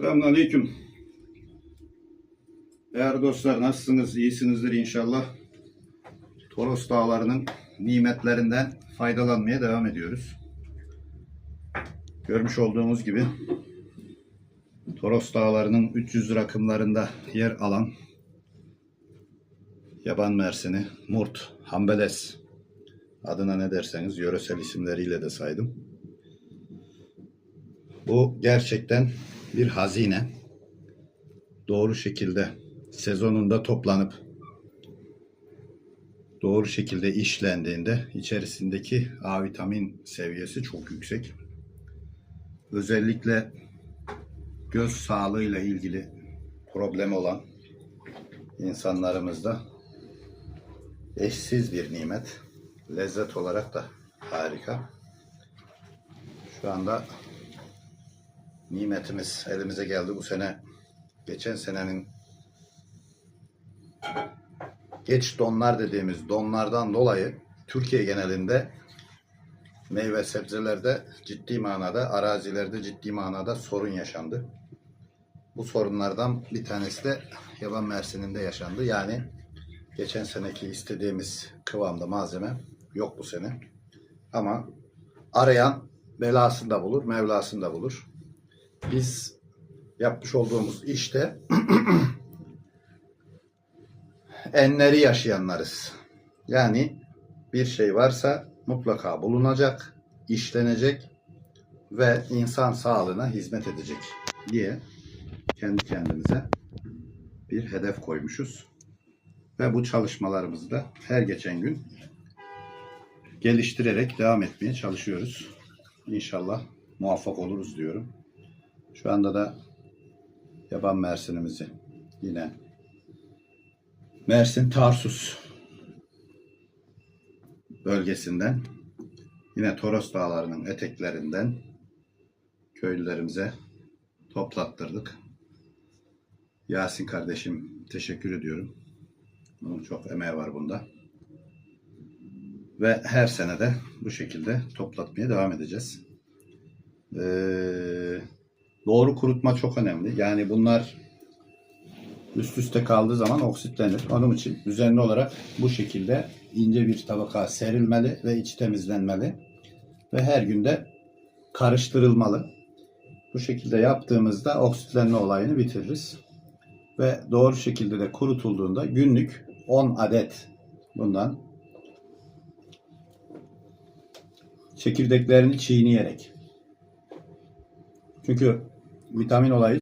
Selamünaleyküm. Değerli dostlar nasılsınız? İyisinizdir inşallah. Toros Dağları'nın nimetlerinden faydalanmaya devam ediyoruz. Görmüş olduğumuz gibi Toros Dağları'nın 300 rakımlarında yer alan yaban mersini, murt, hambeles adına ne derseniz yöresel isimleriyle de saydım. Bu gerçekten bir hazine. Doğru şekilde sezonunda toplanıp doğru şekilde işlendiğinde içerisindeki A vitamin seviyesi çok yüksek. Özellikle göz sağlığıyla ilgili problem olan insanlarımızda eşsiz bir nimet. Lezzet olarak da harika. Şu anda nimetimiz elimize geldi bu sene. Geçen senenin geç donlar dediğimiz donlardan dolayı Türkiye genelinde meyve sebzelerde ciddi manada, arazilerde ciddi manada sorun yaşandı. Bu sorunlardan bir tanesi de yaban mersininde yaşandı. Yani geçen seneki istediğimiz kıvamda malzeme yok bu sene. Ama arayan belasını da bulur, mevlasını da bulur biz yapmış olduğumuz işte enleri yaşayanlarız. Yani bir şey varsa mutlaka bulunacak, işlenecek ve insan sağlığına hizmet edecek diye kendi kendimize bir hedef koymuşuz. Ve bu çalışmalarımızı da her geçen gün geliştirerek devam etmeye çalışıyoruz. İnşallah muvaffak oluruz diyorum. Şu anda da yaban mersinimizi yine Mersin Tarsus bölgesinden yine Toros Dağları'nın eteklerinden köylülerimize toplattırdık. Yasin kardeşim teşekkür ediyorum. Onun çok emeği var bunda. Ve her sene de bu şekilde toplatmaya devam edeceğiz. Ee, Doğru kurutma çok önemli. Yani bunlar üst üste kaldığı zaman oksitlenir. Onun için düzenli olarak bu şekilde ince bir tabaka serilmeli ve içi temizlenmeli. Ve her günde karıştırılmalı. Bu şekilde yaptığımızda oksitlenme olayını bitiririz. Ve doğru şekilde de kurutulduğunda günlük 10 adet bundan çekirdeklerini çiğneyerek çünkü vitamin olayı